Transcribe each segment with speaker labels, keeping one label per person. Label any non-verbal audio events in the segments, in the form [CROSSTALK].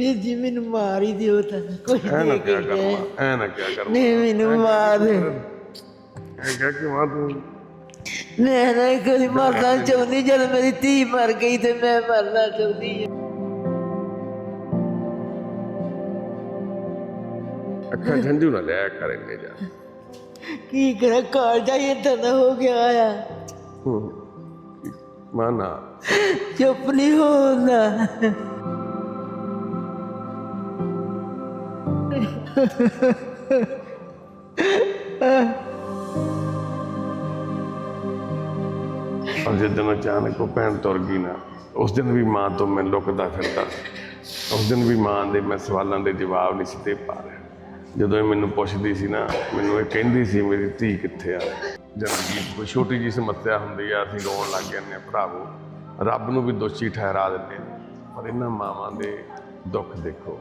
Speaker 1: ਵੀਰ ਜੀ ਮੈਨੂੰ ਮਾਰ ਹੀ ਦਿਓ ਤਾਂ ਕੋਈ
Speaker 2: ਐ ਨਾ
Speaker 1: ਦੇ
Speaker 2: ਕਿਆ
Speaker 1: ਕੇ
Speaker 2: ਕਰ
Speaker 1: ਗਏ।
Speaker 2: ਮਾਂ ਐ ਨਾ ਕਿਆ ਕਰ
Speaker 1: ਨਹੀਂ ਮੈਨੂੰ ਮਾਰ ਦੇ
Speaker 2: ਐ ਕਿਆ ਕਿ ਮਾਂ ਤੂੰ?
Speaker 1: ਮੈਂ ਨਾ ਕਦੀ ਮਰਨਾ ਚਾਹੁੰਦੀ ਜਦ ਮੇਰੀ ਧੀ ਮਰ ਗਈ ਤੇ ਮੈਂ ਮਰਨਾ ਚਾਹੁੰਦੀ ਹਾਂ।
Speaker 2: ਅੱਖਾਂ ਝੰਜੂ ਨਾ ਲਿਆ ਕਰ ਇੰਨੇ ਜਾ।
Speaker 1: ਕੀ ਕਰਾਂ ਕਾਲਜਾ ਹੀ ਏਦਾਂ ਦਾ ਹੋ ਗਿਆ ਆ।
Speaker 2: ਹੂੰ। ਮਾਂ ਨਾ।
Speaker 1: ਚੁੱਪ ਨਹੀਂ ਹੁੰਦਾ
Speaker 2: ਔਰ ਜਦੋਂ ਅਚਾਨਕ ਉਹ ਭੈਣ ਤੁਰ ਗਈ ਨਾ ਉਸ ਦਿਨ ਵੀ ਮਾਂ ਤੋਂ ਮੈਂ ਲੁਕਦਾ ਫਿਰਦਾ ਉਸ ਦਿਨ ਵੀ ਮਾਂ ਦੇ ਮੈਂ ਸਵਾਲਾਂ ਦੇ ਜਵਾਬ ਨਹੀਂ ਸੀ ਦੇ ਪਾ ਰਿਹਾ ਜਦੋਂ ਇਹ ਮੈਨੂੰ ਪੁੱਛਦੀ ਸੀ ਨਾ ਮੈਨੂੰ ਇਹ ਕਹਿੰਦੀ ਸੀ ਮੇਰੀ ਧੀ ਕਿੱਥੇ ਆ ਜਨਮਜੀਤ ਕੋਈ ਛੋਟੀ ਜੀ ਸਮੱਸਿਆ ਹੁੰਦੀ ਆ ਅਸੀਂ ਰੋਣ ਲੱਗ ਜਾਂਦੇ ਆ ਭਰਾਵੋ ਰੱਬ ਨੂੰ ਵੀ ਦੋਸ਼ੀ ਠਹਿਰਾ ਦਿੰਦੇ ਆ ਪਰ ਇਹਨਾਂ ਮਾਵਾਂ ਦੇ ਦੁੱਖ ਦੇਖੋ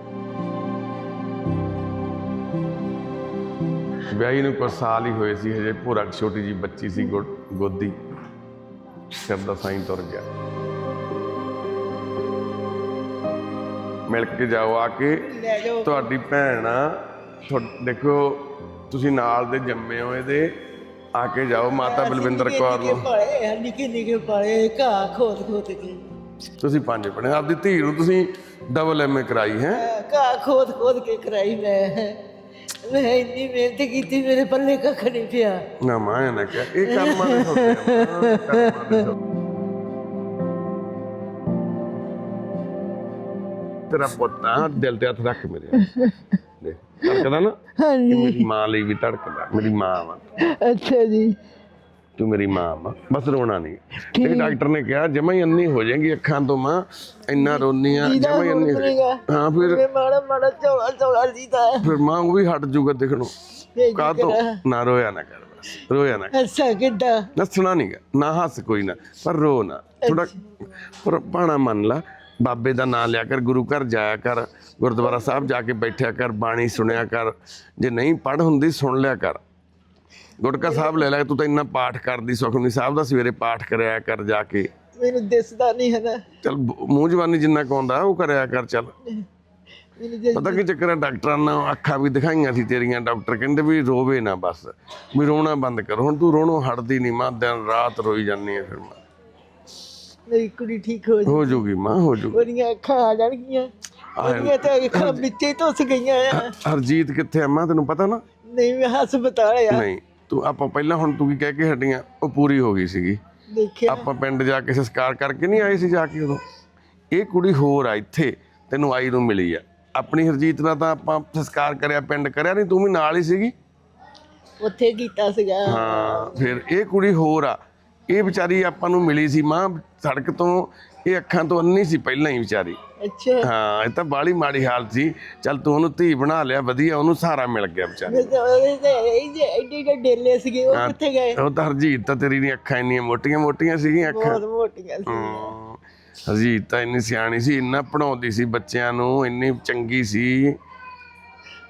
Speaker 2: ਵਿਆਹੀ ਨੂੰ ਕੁਝ ਸਾਲ ਹੀ ਹੋਏ ਸੀ ਹਜੇ ਭੂਰਾ ਛੋਟੀ ਜੀ ਬੱਚੀ ਸੀ ਗੋ- ਗੋਦੀ ਸਿਰ ਦਾ ਸਾਈਂ ਤੁਰ ਗਿਆ ਮਿਲ ਕੇ ਜਾਓ ਆ ਕੇ
Speaker 1: ਲੈ ਜਾਓ
Speaker 2: ਤੁਹਾਡੀ ਭੈਣ ਆ ਤੁਹਾ- ਦੇਖੋ ਤੁਸੀਂ ਨਾਲ ਦੇ ਜੰਮੇ ਹੋ ਇਹਦੇ ਆ ਕੇ ਜਾਓ ਮਾਤਾ ਬਲਵਿੰਦਰ ਕੌਰ ਨੂੰ
Speaker 1: ਪਾਲੇ ਨਿੱਕੇ ਨਿੱਕੇ ਪਾਲੇ ਘਾਹ ਖੋਦ ਖੋਦ ਕੇ
Speaker 2: ਤੁਸੀਂ ਪੰਜ ਪੜੇ ਆਪਦੀ ਧੀ ਨੂੰ ਤੁਸੀਂ ਡਬਲ ਐਮਏ ਕਰਾਈ ਹੈ
Speaker 1: ਘਾਹ ਖੋਦ ਖੋਦ ਕੇ ਕਰਾਈ ਮੈਂ ਮੈਂ ਇੰਨੀ ਮਿਹਨਤ ਕੀਤੀ ਮੇਰੇ ਪੱਲੇ ਕੱਖ ਨਹੀਂ ਪਿਆ।
Speaker 2: ਨਾ ਮਾਂ ਇਹ ਨਾ ਕਿਹਾ। ਇਹ ਕਰਮਾਂ ਦੇ ਸੌਦੇ ਆ ਮਾਂ, ਕਰਮਾਂ ਦੇ। ਤੇਰਾ ਪੁੱਤ ਦਿਲ ਤੇ ਹੱਥ ਰੱਖ ਮੇਰੇ। ਦੇਖ ਧੜਕਦਾ ਨਾ? ਇਹ
Speaker 1: ਹਾਂਜੀ
Speaker 2: ਮੇਰੀ ਮਾਂ ਲਈ ਵੀ ਧੜਕਦਾ ਮੇਰੀ ਮਾਂ ਵਾ।
Speaker 1: ਅੱਛਾ ਜੀ।
Speaker 2: ਤੂੰ ਮੇਰੀ ਮਾਂ ਵਾ। ਬਸ ਰੋਣਾ ਨਹੀਂ ਇਹ ਡਾਕਟਰ ਨੇ ਕਿਹਾ ਜਮਾ ਹੀ ਅੰਨੀ ਹੋ ਜਾਏਗੀ ਅੱਖਾਂ ਤੋਂ ਮਾਂ। ਇੰਨਾ ਰੋਨੀ ਆ ਜਮਾ ਹੀ ਅੰਨੀ ਹੋ ਫਿਰ
Speaker 1: ਮੈਂ ਮਾੜਾ ਮਾੜਾ ਚੌੜਾ ਚੌੜਾ ਜੀਦਾ
Speaker 2: ਫਿਰ ਮਾਂ ਉਹ ਵੀ ਹਟ ਜੂਗਾ ਦੇਖਣੋਂ ਕਾ ਤੋਂ? ਨਾ ਰੋਇਆ ਨਾ ਕਰ ਬਸ ਰੋਇਆ ਨਾ।
Speaker 1: ਅੱਛਾ ਕਿੱਦਾਂ?
Speaker 2: ਨੱਸਣਾ ਨਹੀਂ ਨਾ ਹੱਸ ਕੋਈ ਨਾ ਪਰ ਰੋ ਨਾ। ਥੋੜਾ ਪਰ ਪਾਣਾ ਮੰਨ ਲਾ ਬਾਬੇ ਦਾ ਨਾਮ ਲਿਆ ਕਰ ਗੁਰੂ ਘਰ ਜਾਇਆ ਕਰ ਗੁਰਦੁਆਰਾ ਸਾਹਿਬ ਜਾ ਕੇ ਬੈਠਿਆ ਕਰ ਬਾਣੀ ਸੁਣਿਆ ਕਰ। ਜੇ ਨਹੀਂ ਪੜ ਹੁੰਦੀ ਸੁਣ ਲਿਆ ਕਰ। ਗੁਟਕਾ ਸਾਹਿਬ ਲੈ ਲੈ ਤੂੰ ਤਾਂ ਇੰਨਾ ਪਾਠ ਕਰਦੀ ਸੁਖਮਨੀ ਸਾਹਿਬ ਦਾ ਸਵੇਰੇ ਪਾਠ ਕਰਿਆ ਕਰ ਜਾ ਕੇ।
Speaker 1: ਮੈਨੂੰ ਦਿਸਦਾ ਨਹੀਂ ਹੈ ਨਾ
Speaker 2: ਚਲ ਮੂੰਹ ਜਵਾਨੀ ਜਿੰਨਾ ਕੁ ਆਉਂਦਾ ਉਹ ਕਰਿਆ ਕਰ ਚੱਲ। ਪਤਾ ਕੀ ਚੱਕਰ ਹੈ ਡਾਕਟਰਾਂ ਨੇ ਅੱਖਾਂ ਵੀ ਦਿਖਾਈਆਂ ਸੀ ਤੇਰੀਆਂ ਡਾਕਟਰ ਕਹਿੰਦੇ ਵੀ ਰੋਵੇ ਨਾ ਬਸ ਵੀ ਰੋਣਾ ਬੰਦ ਕਰ ਹੁਣ ਤੂੰ ਰੋਣੋਂ ਹਟਦੀ ਨਹੀਂ ਮਾਂ ਦਿਨ ਰਾਤ ਰੋਈ ਜਾਂਦੀ ਹੈ ਫਿਰ ਮਾਂ।
Speaker 1: ਮੇਰੀ ਕੁੜੀ ਠੀਕ ਹੋ ਜੀ
Speaker 2: ਹੋ ਜੂਗੀ ਮਾਂ ਹੋ ਜੂਗੀ।
Speaker 1: ਉਹਦੀਆਂ ਅੱਖਾਂ ਆ ਜਾਣਗੀਆਂ। ਉਹਦੀਆਂ ਤਾਂ ਅੱਖਾਂ ਵਿੱਚੇ ਧੁੱਸ ਗਈਆਂ ਆ।
Speaker 2: ਹਰਜੀਤ ਕਿੱਥੇ ਆ ਮਾਂ ਤੈਨੂੰ ਪਤਾ ਨਾ?
Speaker 1: ਨਹੀਂ ਮੈਂ ਹਸਪਤਾਲ ਆ
Speaker 2: ਨਹੀਂ ਤੂੰ ਆਪਾਂ ਪਹਿਲਾਂ ਹੁਣ ਤੂੰ ਕੀ ਕਹਿ ਕੇ ਹਟੀਆਂ ਉਹ ਪੂਰੀ ਹੋ ਗਈ ਸੀਗੀ।
Speaker 1: ਦੇਖਿਆ।
Speaker 2: ਆਪਾਂ ਪਿੰਡ ਜਾ ਕੇ ਸੰਸਕਾਰ ਕਰਕੇ ਨਹੀਂ ਆਏ ਸੀ ਜਾ ਕੇ ਉਦੋਂ। ਇਹ ਕੁੜੀ ਹੋਰ ਆ ਇੱਥੇ ਤੈਨੂੰ ਆਈ ਨੂੰ ਮਿਲੀ ਆ। ਆਪਣੀ ਹਰਜੀਤ ਨਾਲ ਤਾਂ ਆਪਾਂ ਸੰਸਕਾਰ ਕਰਿਆ ਪਿੰਡ ਕਰਿਆ ਨਹੀਂ ਤੂੰ ਵੀ ਨਾਲ ਹੀ ਸੀਗੀ।
Speaker 1: ਉੱਥੇ ਕੀਤਾ ਸੀਗਾ।
Speaker 2: ਹਾਂ ਫਿਰ ਇਹ ਕੁੜੀ ਹੋਰ ਆ। ਇਹ ਵਿਚਾਰੀ ਆਪਾਂ ਨੂੰ ਮਿਲੀ ਸੀ ਮਾਂ ਸੜਕ ਤੋਂ ਇਹ ਅੱਖਾਂ ਤੋਂ ਅੰਨੀ ਸੀ ਪਹਿਲਾਂ ਹੀ ਵਿਚਾਰੀ।
Speaker 1: ਅੱਛਾ।
Speaker 2: ਹਾਂ ਇਹ ਤਾਂ ਬਾਲੀ ਮਾੜੀ ਹਾਲਤ ਸੀ। ਚੱਲ ਤੂੰ ਉਹਨੂੰ ਧੀ ਬਣਾ ਲਿਆ ਵਧੀਆ ਉਹਨੂੰ ਸਹਾਰਾ ਮਿਲ ਗਿਆ ਵਿਚਾਰੀ
Speaker 1: ਮੈਂ ਤਾਂ ਉਹਦੇ ਤੇ ਇਹ ਜੇ ਐਡੇ ਐਡੇ ਡੇਲੇ ਸੀਗੇ ਉਹ ਕਿੱਥੇ ਗਏ?
Speaker 2: ਉਹ ਤਾਂ ਹਰਜੀਤ ਤਾਂ ਤੇਰੀ ਦੀਆਂ ਅੱਖਾਂ ਇੰਨੀਆਂ ਮੋਟੀਆਂ ਮੋਟੀਆਂ ਸੀਗੀਆਂ ਅੱਖਾਂ।
Speaker 1: ਬਹੁਤ ਮੋਟੀਆਂ ਸੀ
Speaker 2: ਹਮ, ਹਰਜੀਤ ਤਾਂ ਇੰਨੀ ਸਿਆਣੀ ਸੀ ਇੰਨਾ ਪੜਾਉਂਦੀ ਸੀ ਬੱਚਿਆਂ ਨੂੰ ਇੰਨੀ ਚੰਗੀ ਸੀ।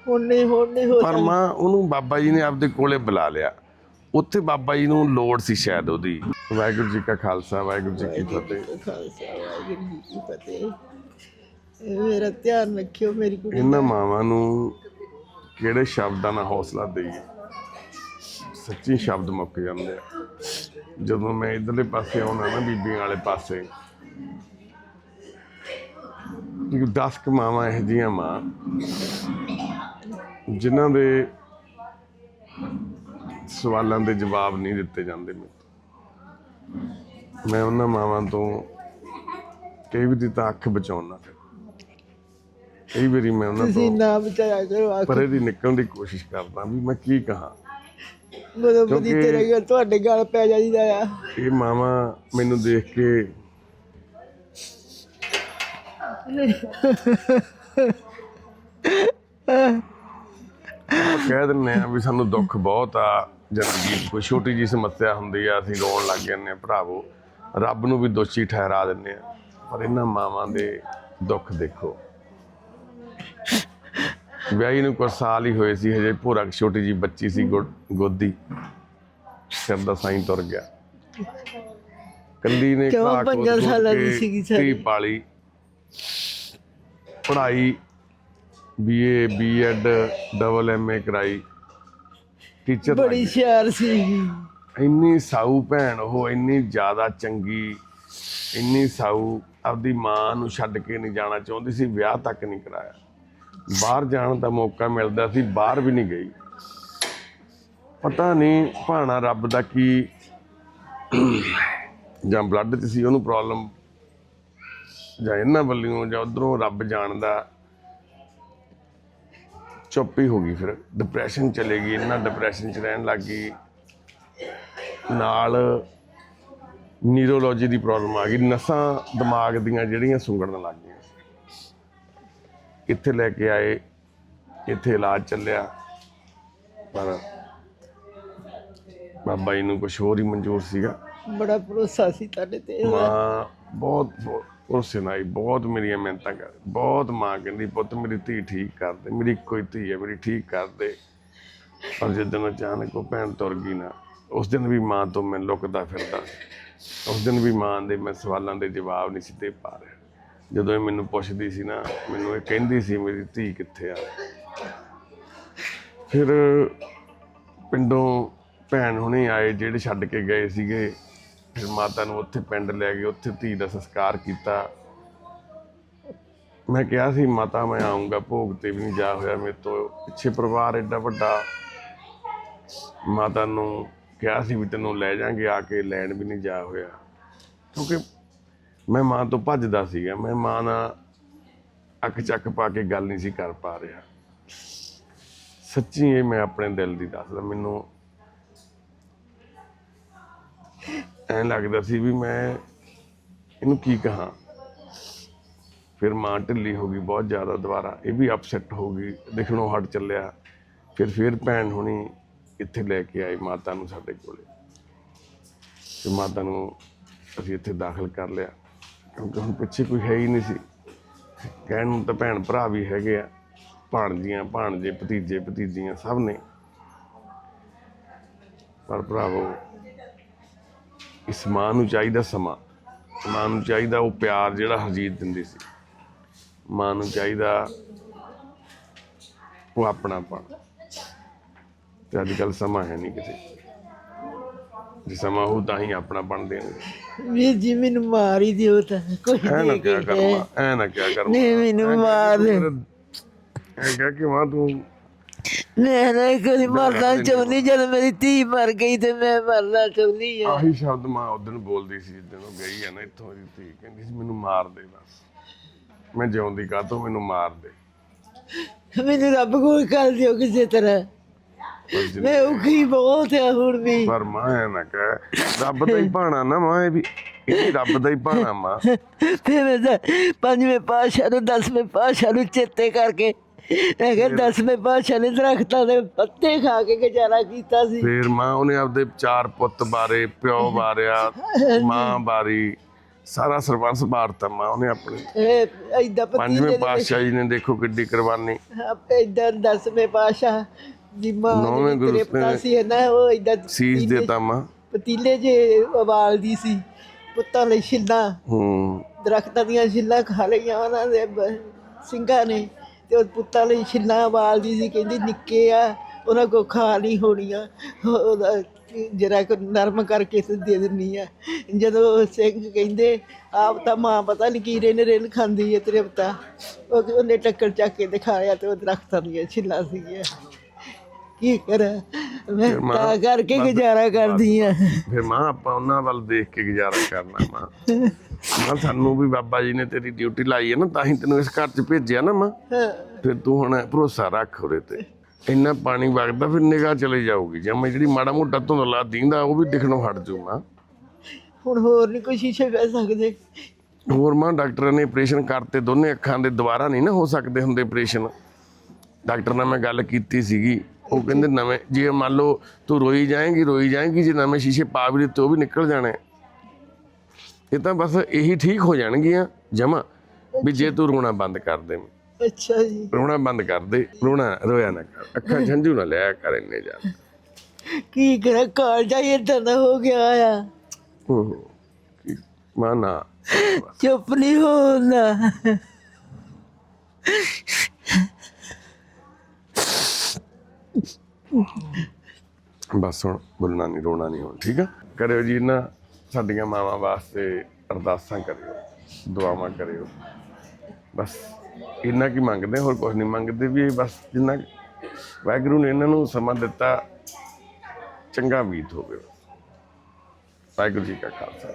Speaker 1: ਹੁਣ ਨਹੀਂ ਹੁਣ ਨਹੀਂ ਹੋ
Speaker 2: ਪਰ ਮਾਂ ਉਹਨੂੰ ਬਾਬਾ ਜੀ ਨੇ ਆਪਦੇ ਕੋਲੇ ਬੁਲਾ ਲਿਆ। ਉੱਥੇ ਬਾਬਾ ਜੀ ਨੂੰ ਲੋੜ ਸੀ ਸ਼ਾਇਦ ਉਹਦੀ। ਵਾਹਿਗੁਰੂ ਜੀ ਕਾ ਖਾਲਸਾ ਵਾਹਿਗੁਰੂ ਜੀ ਕੀ ਫਤਿਹ।
Speaker 1: ਖਾਲਸਾ ਵਾਹਿਗੁਰੂ ਜੀ ਕੀ ਫਤਿਹ। ਇਹ ਮੇਰਾ ਧਿਆਨ ਰੱਖਿਓ ਮੇਰੀ ਕੁੜੀ
Speaker 2: ਇਹਨਾਂ ਮਾਵਾਂ ਨੂੰ ਕਿਹੜੇ ਸ਼ਬਦਾਂ ਨਾਲ ਹੌਸਲਾ ਦੇਈਏ? ਸੱਚੀ ਸ਼ਬਦ ਮੁੱਕ ਜਾਂਦੇ ਆ। ਜਦੋਂ ਮੈਂ ਇਧਰਲੇ ਪਾਸੇ ਆਉਣਾ ਨਾ ਬੀਬੀਆਂ ਵਾਲੇ ਪਾਸੇ ਕਿ 10 ਕੁ ਮਾਵਾਂ ਇਹ ਜੀਆਂ ਮਾਂ ਜਿਨ੍ਹਾਂ ਦੇ ਸਵਾਲਾਂ ਦੇ ਜਵਾਬ ਨਹੀਂ ਦਿੱਤੇ ਜਾਂਦੇ ਮੈਨੂੰ। ਮੈਂ ਉਹਨਾਂ ਮਾਵਾਂ ਤੋਂ ਕਈ ਵੀ ਦੀ ਤਾਂ ਅੱਖ ਬਚਾਉਣਾ ਕਈ ਵਾਰੀ ਮੈਂ ਉਹਨਾਂ ਤੋਂ
Speaker 1: ਨਾ ਬਚਾਇਆ ਕਰੋ
Speaker 2: ਪਰੇ ਦੀ ਨਿਕਲਣ ਦੀ ਕੋਸ਼ਿਸ਼ ਕਰਦਾ ਵੀ ਮੈਂ ਕੀ ਕਹਾਂ।
Speaker 1: ਤੇਰੇ ਗੱਲ ਤੁਹਾਡੇ ਗੱਲ ਪੈ ਜਾਈਦਾ ਆ।
Speaker 2: ਇਹ ਮਾਵਾਂ ਮੈਨੂੰ ਦੇਖ ਕੇ ਕਹਿ ਦਿੰਦੇ ਆ ਵੀ ਸਾਨੂੰ ਦੁੱਖ ਬਹੁਤ ਆ। ਜ਼ਿੰਦਗੀ ਕੋਈ ਛੋਟੀ ਜੀ ਸਮੱਸਿਆ ਹੁੰਦੀ ਆ ਅਸੀਂ ਰੋਣ ਲੱਗ ਜਾਂਦੇ ਆ ਭਰਾਵੋ। ਰੱਬ ਨੂੰ ਵੀ ਦੋਸ਼ੀ ਠਹਿਰਾ ਦਿੰਦੇ ਆ ਪਰ ਇਹਨਾਂ ਮਾਵਾਂ ਦੇ ਦੁੱਖ ਦੇਖੋ। ਵਿਆਹੀ ਨੂੰ ਕੁਝ ਸਾਲ ਹੀ ਹੋਏ ਸੀ ਹਜੇ ਭੂਰਾ ਛੋਟੀ ਜੀ ਬੱਚੀ ਸੀ ਗੋਦੀ। ਸਿਰ ਦਾ ਸਾਈਂ ਤੁਰ ਗਿਆ। ਕੱਲੀ ਨੇ
Speaker 1: ਪੰਜਾਂ
Speaker 2: ਖੋਦ
Speaker 1: ਸਾਲਾਂ ਦੀ ਸੀਗੀ ਸਾਰੀ।
Speaker 2: ਪਾਲੀ। ਪੜ੍ਹਾਈ ਬੀਏ ਬੀਐਡ ਡਬਲ ਐਮਏ ਕਰਾਈ। ਟੀਚਰ
Speaker 1: ਬੜੀ ਸ਼ਿਆਰ ਸੀ
Speaker 2: ਇੰਨੀ ਸਾਊ ਭੈਣ ਉਹ ਇੰਨੀ ਜ਼ਿਆਦਾ ਚੰਗੀ ਇੰਨੀ ਸਾਊ ਆਪਦੀ ਮਾਂ ਨੂੰ ਛੱਡ ਕੇ ਨਹੀਂ ਜਾਣਾ ਚਾਹੁੰਦੀ ਸੀ ਵਿਆਹ ਤੱਕ ਨਹੀਂ ਕਰਾਇਆ। ਬਾਹਰ ਜਾਣ ਦਾ ਮੌਕਾ ਮਿਲਦਾ ਸੀ ਬਾਹਰ ਵੀ ਨਹੀਂ ਗਈ। ਪਤਾ ਨਹੀਂ ਭਾਣਾ ਰੱਬ ਦਾ ਕੀ ਜਾਂ ਬਲੱਡ 'ਚ ਸੀ ਉਹਨੂੰ ਪ੍ਰੋਬਲਮ ਜਾਂ ਇਹਨਾਂ ਵੱਲੋਂ ਜਾਂ ਉਧਰੋਂ ਰੱਬ ਜਾਣਦਾ। ਚੁੱਪ ਹੀ ਹੋ ਗਈ ਫਿਰ। ਡਿਪਰੈਸ਼ਨ ਚਲੇ ਗਈ ਇੰਨਾ ਡਿਪਰੈਸ਼ਨ 'ਚ ਰਹਿਣ ਲੱਗ ਗਈ। ਨਾਲ ਨਿਊਰੋਲੋਜੀ ਦੀ ਪ੍ਰੋਬਲਮ ਆ ਗਈ। ਨਸਾਂ ਦਿਮਾਗ ਦੀਆਂ ਜਿਹੜੀਆਂ ਸੁੰਗੜਨ ਲੱਗ ਗਈਆਂ ਇੱਥੇ ਲੈ ਕੇ ਆਏ ਇੱਥੇ ਇਲਾਜ ਚੱਲਿਆ। ਪਰ ਬਾਬਾ ਜੀ ਨੂੰ ਕੁਝ ਹੋਰ ਹੀ ਮਨਜ਼ੂਰ ਸੀਗਾ।
Speaker 1: ਬੜਾ ਭਰੋਸਾ ਸੀ ਤੁਹਾਡੇ ਤੇ।
Speaker 2: ਮਾਂ ਬਹੁਤ ਉਸੇ ਨਾਲ ਬਹੁਤ ਮੇਰੀਆਂ ਮਿਹਨਤਾਂ ਕਰ, ਬਹੁਤ ਮਾਂ ਕਹਿੰਦੀ, ਪੁੱਤ ਮੇਰੀ ਧੀ ਠੀਕ ਕਰ ਦੇ, ਮੇਰੀ ਕੋਈ ਧੀ ਹੈ, ਮੇਰੀ ਠੀਕ ਕਰ ਦੇ। ਪਰ ਜਦੋਂ ਅਚਾਨਕ ਉਹ ਭੈਣ ਤੁਰ ਗਈ ਨਾ, ਉਸ ਦਿਨ ਵੀ ਮਾਂ ਤੋਂ ਮੈਂ ਲੁਕਦਾ ਫਿਰਦਾ। ਉਸ ਦਿਨ ਵੀ ਮਾਂ ਦੇ ਮੈਂ ਸਵਾਲਾਂ ਦੇ ਜਵਾਬ ਨਹੀਂ ਸੀ ਦੇ ਪਾ ਰਿਹਾ। ਜਦੋਂ ਇਹ ਮੈਨੂੰ ਪੁੱਛਦੀ ਸੀ ਨਾ, ਮੈਨੂੰ ਇਹ ਕਹਿੰਦੀ ਸੀ, ਮੇਰੀ ਧੀ ਕਿੱਥੇ ਆ? ਫਿਰ ਪਿੰਡੋਂ ਭੈਣ ਹੁਣੇ ਆਏ, ਜਿਹੜੇ ਛੱਡ ਕੇ ਗਏ ਸੀਗੇ। ਫਿਰ ਮਾਤਾ ਨੂੰ ਉੱਥੇ ਪਿੰਡ ਲੈ ਗਏ, ਉੱਥੇ ਧੀ ਦਾ ਸੰਸਕਾਰ ਕੀਤਾ। ਮੈਂ ਕਿਹਾ ਸੀ, ਮਾਤਾ, ਮੈਂ ਆਉਂਗਾ ਭੋਗ ਤੇ ਵੀ ਨਹੀਂ ਜਾ ਹੋਇਆ ਮੇਰੇ ਤੋਂ। ਪਿੱਛੇ ਪਰਿਵਾਰ ਐਡਾ ਵੱਡਾ। ਮਾਤਾ ਨੂੰ ਕਿਹਾ ਸੀ ਵੀ ਤੈਨੂੰ ਲੈ ਜਾਾਂਗੇ, ਆ ਕੇ ਲੈਣ ਵੀ ਨਹੀਂ ਜਾ ਹੋਇਆ। ਕਿਉਂਕਿ ਮੈਂ ਮਾਂ ਤੋਂ ਭੱਜਦਾ ਸੀਗਾ, ਮੈਂ ਮਾਂ ਨਾਲ ਅੱਖ ਚੱਕ ਪਾ ਕੇ ਗੱਲ ਨਹੀਂ ਸੀ ਕਰ ਪਾ ਰਿਹਾ। ਸੱਚੀ ਇਹ ਮੈਂ ਆਪਣੇ ਦਿਲ ਦੀ ਦੱਸਦਾ, ਮੈਨੂੰ ਐਂ ਲੱਗਦਾ ਸੀ ਵੀ ਮੈਂ ਇਹਨੂੰ ਕੀ ਕਹਾਂ। ਫਿਰ ਮਾਂ ਢਿੱਲੀ ਹੋ ਗਈ, ਬਹੁਤ ਜ਼ਿਆਦਾ ਦੁਬਾਰਾ। ਇਹ ਵੀ ਅਪਸੈਟ ਹੋ ਗਈ। ਦੇਖਣੋਂ ਹਟ ਚੱਲਿਆ। ਫਿਰ ਫਿਰ ਭੈਣ ਹੁਣੀ ਇੱਥੇ ਲੈ ਕੇ ਆਈ ਮਾਤਾ ਨੂੰ ਸਾਡੇ ਕੋਲੇ। ਤੇ ਮਾਤਾ ਨੂੰ ਅਸੀਂ ਇੱਥੇ ਦਾਖਲ ਕਰ ਲਿਆ। ਕਿਉਂਕਿ ਹੁਣ ਪਿੱਛੇ ਕੋਈ ਹੈ ਹੀ ਨਹੀਂ ਸੀ। ਕਹਿਣ ਨੂੰ ਤਾਂ ਭੈਣ ਭਰਾ ਵੀ ਹੈਗੇ ਆ। ਭਾਣਜੀਆਂ, ਭਾਣਜੇ, ਭਤੀਜੇ, ਭਤੀਜੀਆਂ ਸਭ ਨੇ। ਪਰ ਭਰਾਵੋ ਇਸ ਮਾਂ ਨੂੰ ਚਾਹੀਦਾ ਸਮਾਂ। ਮਾਂ ਨੂੰ ਚਾਹੀਦਾ ਉਹ ਪਿਆਰ ਜਿਹੜਾ ਹਰਜੀਤ ਦਿੰਦੀ ਸੀ। ਮਾਂ ਨੂੰ ਚਾਹੀਦਾ ਉਹ ਆਪਣਾਪਣ। ਤੇ ਅੱਜ ਕੱਲ ਸਮਾਂ ਹੈ ਨਹੀਂ ਕਿਸੇ ਜੇ ਸਮਾਂ ਹੋ ਤਾਂ ਹੀ ਆਪਣਾਪਣ ਦੇਣਗੇ।
Speaker 1: ਵੀਰ ਜੀ ਮੈਨੂੰ ਮਾਰ ਹੀ ਦਿਓ ਤਾਂ। ਕੋਈ
Speaker 2: ਐ ਨਾ ਕਿਆ
Speaker 1: ਕੇ
Speaker 2: ਕਰ
Speaker 1: ਹੈ।
Speaker 2: ਮਾਂ, ਐ ਨਾ ਕਿਆ ਕਰ
Speaker 1: ਨਹੀਂ ਮੈਨੂੰ ਮਾਰ ਦੇ।
Speaker 2: ਐ ਕਿਹਾ ਕਿ ਮਾਂ ਤੂੰ
Speaker 1: ਮੈਂ ਨਾ ਕੋਈ ਮਰਨਾ ਚਾਹੁੰਦੀ ਜਦ ਮੇਰੀ ਧੀ ਮਰ ਗਈ ਤੇ ਮੈਂ ਮਰਨਾ ਚਾਹੁੰਦੀ ਆ।
Speaker 2: ਆਹੀ ਸ਼ਬਦ ਮਾਂ ਉਦੋਂ ਬੋਲਦੀ ਸੀ ਜਦੋਂ ਉਹ ਗਈ ਆ ਨਾ ਇੱਥੋਂ ਦੀ ਧੀ ਕਹਿੰਦੀ ਸੀ ਮੈਨੂੰ ਮਾਰ ਦੇ ਬਸ। ਮੈਂ ਜਿਉਂਦੀ ਕਾ ਤੂੰ ਮੈਨੂੰ ਮਾਰ ਦੇ।
Speaker 1: ਮੈਨੂੰ ਰੱਬ ਕੋਲ ਕਰ ਦਿਓ ਕਿਸੇ ਤਰ੍ਹਾਂ। ਮੈਂ ਔਖੀ ਬਹੁਤ ਆ ਹੁਣ ਵੀ।
Speaker 2: ਪਰ ਮਾਂ ਐ ਨਾ ਕਹਿ ਰੱਬ ਦਾ ਹੀ ਭਾਣਾ ਨਾ ਮਾਂ ਇਹ ਵੀ ਇਹ ਰੱਬ ਦਾ ਹੀ ਭਾਣਾ ਮਾਂ।
Speaker 1: ਫਿਰ ਮੈਂ ਪੰਜਵੇਂ ਪਾਤਸ਼ਾਹ ਨੂੰ ਦਸਵੇਂ ਪਾਤਸ਼ਾਹ ਨੂੰ ਚੇਤੇ ਕਰਕੇ ਮੈਂ ਕਿਹਾ ਦਸਵੇਂ ਪਾਤਸ਼ਾਹ ਨੇ ਦਰਖਤਾਂ ਦੇ ਪੱਤੇ ਖਾ ਕੇ ਗੁਜ਼ਾਰਾ ਕੀਤਾ ਸੀ।
Speaker 2: ਫੇਰ ਮਾਂ ਉਹਨੇ ਆਪਦੇ ਚਾਰ ਪੁੱਤ ਬਾਰੇ ਪਿਓ ਬਾਰਿਆ [LAUGHS] ਮਾਂ ਬਾਰੀ ਸਾਰਾ ਸਰਬੰਸ ਬਾਰਤਾ ਮਾਂ ਉਹਨੇ ਆਪਣੇ।
Speaker 1: ਇਹ ਐਦਾਂ
Speaker 2: ਪੰਜਵੇਂ ਪਾਤਸ਼ਾਹ ਜੀ ਨੇ ਦੇਖੋ ਕਿੱਡੀ ਕੁਰਬਾਨੀ।
Speaker 1: ਦੇ ਇਦਾਂ ਦਸਵੇਂ ਪਾਤਸ਼ਾਹ ਦੀ ਮਾਂ
Speaker 2: ਨੌਵੇਂ ਗੁਰੂ
Speaker 1: ਸੀ ਨਾ ਉਹ ਇਦਾਂ
Speaker 2: ਸੀਸ ਦੇਤਾ ਮਾਂ।
Speaker 1: ਪਤੀਲੇ ਜੇ ਉਬਾਲਦੀ ਸੀ ਪੁੱਤਾਂ ਲਈ ਛਿੱਲਾਂ
Speaker 2: ਹੂੰ।
Speaker 1: ਦਰਖਤਾਂ ਦੀਆਂ ਛਿੱਲਾਂ ਖਾ ਲਈਆਂ ਉਹਨਾਂ ਦੇ ਸਿੰਘਾਂ ਨੇ। ਤੇ ਉਹ ਪੁੱਤਾਂ ਲਈ ਛਿੱਲਾਂ ਉਬਾਲਦੀ ਸੀ, ਕਹਿੰਦੀ ਨਿੱਕੇ ਆ, ਉਹਨਾਂ ਕੋ ਖਾ ਨਹੀਂ ਹੋਣੀਆਂ ਉਹ- ਉਹਦਾ ਜਰਾ ਕੁ ਨਰਮ ਕਰਕੇ ਦੇ ਦਿੰਨੀ ਆ। ਜਦੋਂ ਸਿੰਘ ਕਹਿੰਦੇ, ਆਪ ਤਾਂ ਮਾਂ ਪਤਾ ਨਹੀਂ ਕੀ ਰੇਨ ਰੇਨ ਖਾਂਦੀ ਹੈ ਤੇਰੇ ਪਤਾ। ਉਹਨੇ ਟੱਕਰ ਚੱਕ ਕੇ ਦਿਖਾਇਆ ਤੇ ਉਹ ਦਰਖਤਾਂ ਦੀਆਂ ਛਿੱਲਾਂ ਸੀਗੀਆਂ। ਕੀ ਕਰਾਂ? ਮੈਂ
Speaker 2: ਮਾਂ-
Speaker 1: ਤਾਂ ਕਰਕੇ ਗੁਜ਼ਾਰਾ ਕਰਦੀ ਆ
Speaker 2: ਫਿਰ ਮਾਂ ਆਪਾਂ ਉਹਨਾਂ ਵੱਲ ਦੇਖ ਕੇ ਗੁਜ਼ਾਰਾ ਕਰਨਾ ਮਾਂ। ਮਾਂ ਸਾਨੂੰ ਵੀ ਬਾਬਾ ਜੀ ਨੇ ਤੇਰੀ ਡਿਊਟੀ ਲਾਈ ਹੈ ਨਾ ਤਾਂ ਹੀ ਤੈਨੂੰ ਇਸ ਘਰ 'ਚ ਭੇਜਿਆ ਨਾ ਮਾਂ। ਫਿਰ ਤੂੰ ਹੁਣ ਭਰੋਸਾ ਰੱਖ ਉਹਦੇ ਤੇ। ਇੰਨਾ ਪਾਣੀ ਵਗਦਾ ਫਿਰ ਨਿਗਾਹ ਚਲੇ ਜਾਊਗੀ। ਜਾਂ ਮੈਂ ਜਿਹੜੀ ਮਾੜਾ ਮੋਟਾ ਧੁੰਦਲਾ ਦੀਂਦਾ ਉਹ ਵੀ ਦਿਖਣੋਂ ਹਟ ਜੂ ਮਾਂ।
Speaker 1: ਹੁਣ ਹੋਰ ਨਹੀਂ ਕੋਈ ਸ਼ੀਸ਼ੇ ਪੈ ਸਕਦੇ।
Speaker 2: ਹੋਰ ਮਾਂ ਡਾਕਟਰਾਂ ਨੇ ਆਪਰੇਸ਼ਨ ਕਰਤੇ ਦੋਨੇ ਅੱਖਾਂ ਦੇ ਦੁਬਾਰਾ ਨਹੀਂ ਨਾ ਹੋ ਸਕਦੇ ਹੁੰਦੇ ਆਪਰੇਸ਼ਨ ਡਾਕਟਰ ਨਾਲ ਮੈਂ ਗੱਲ ਕੀਤੀ ਸੀਗੀ। ਉਹ ਕਹਿੰਦੇ ਨਵੇਂ ਜੇ ਮੰਨ ਲਓ ਤੂੰ ਰੋਈ ਜਾਏਂਗੀ ਰੋਈ ਜਾਏਂਗੀ ਜੇ ਨਵੇਂ ਸ਼ੀਸ਼ੇ ਪਾ ਵੀ ਦਿੱਤੇ ਉਹ ਵੀ ਨਿਕਲ ਜਾਣੇ। ਇਹ ਤਾਂ ਬਸ ਇਹੀ ਠੀਕ ਹੋ ਜਾਣਗੀਆਂ ਜਮਾ ਵੀ ਜੇ ਤੂੰ ਰੋਣਾ ਬੰਦ ਕਰ ਦੇ।
Speaker 1: ਅੱਛਾ ਜੀ।
Speaker 2: ਰੋਣਾ ਬੰਦ ਕਰ ਦੇ ਰੋਣਾ ਰੋਇਆ ਨਾ ਕਰ ਅੱਖਾਂ ਝੰਝੂ ਨਾ ਲਿਆ ਕਰ ਇੰਨੇ ਜਾ
Speaker 1: ਕੀ ਕਰਾਂ ਕਾਲਜਾ ਇਦਾਂ ਦਾ ਹੋ ਗਿਆ ਆ।
Speaker 2: ਮਾਨਾ।
Speaker 1: ਚੁੱਪ ਨਹੀਂ ਹੁੰਦਾ
Speaker 2: ਬਸ ਹੁਣ ਬੋਲਣਾ ਨਹੀਂ ਰੋਣਾ ਨਹੀਂ ਹੁਣ, ਠੀਕ ਆ? ਕਰਿਓ ਜੀ ਨਾ ਸਾਡੀਆਂ ਮਾਵਾਂ ਵਾਸਤੇ ਅਰਦਾਸਾਂ ਕਰਿਓ, ਦੁਆਵਾਂ ਕਰਿਓ। ਬਸ ਇੰਨਾ ਕੀ ਮੰਗਦੇ, ਹੋਰ ਕੁਝ ਨਹੀਂ ਮੰਗਦੇ ਵੀ ਬਸ ਜਿੰਨਾ ਵਾਹਿਗੁਰੂ ਨੇ ਇਹਨਾਂ ਨੂੰ ਸਮਾਂ ਦਿੱਤਾ, ਚੰਗਾ ਬੀਤ ਹੋਵੇ। ਵਾਹਿਗੁਰੂ ਜੀ ਕਾ ਖਾਲਸਾ।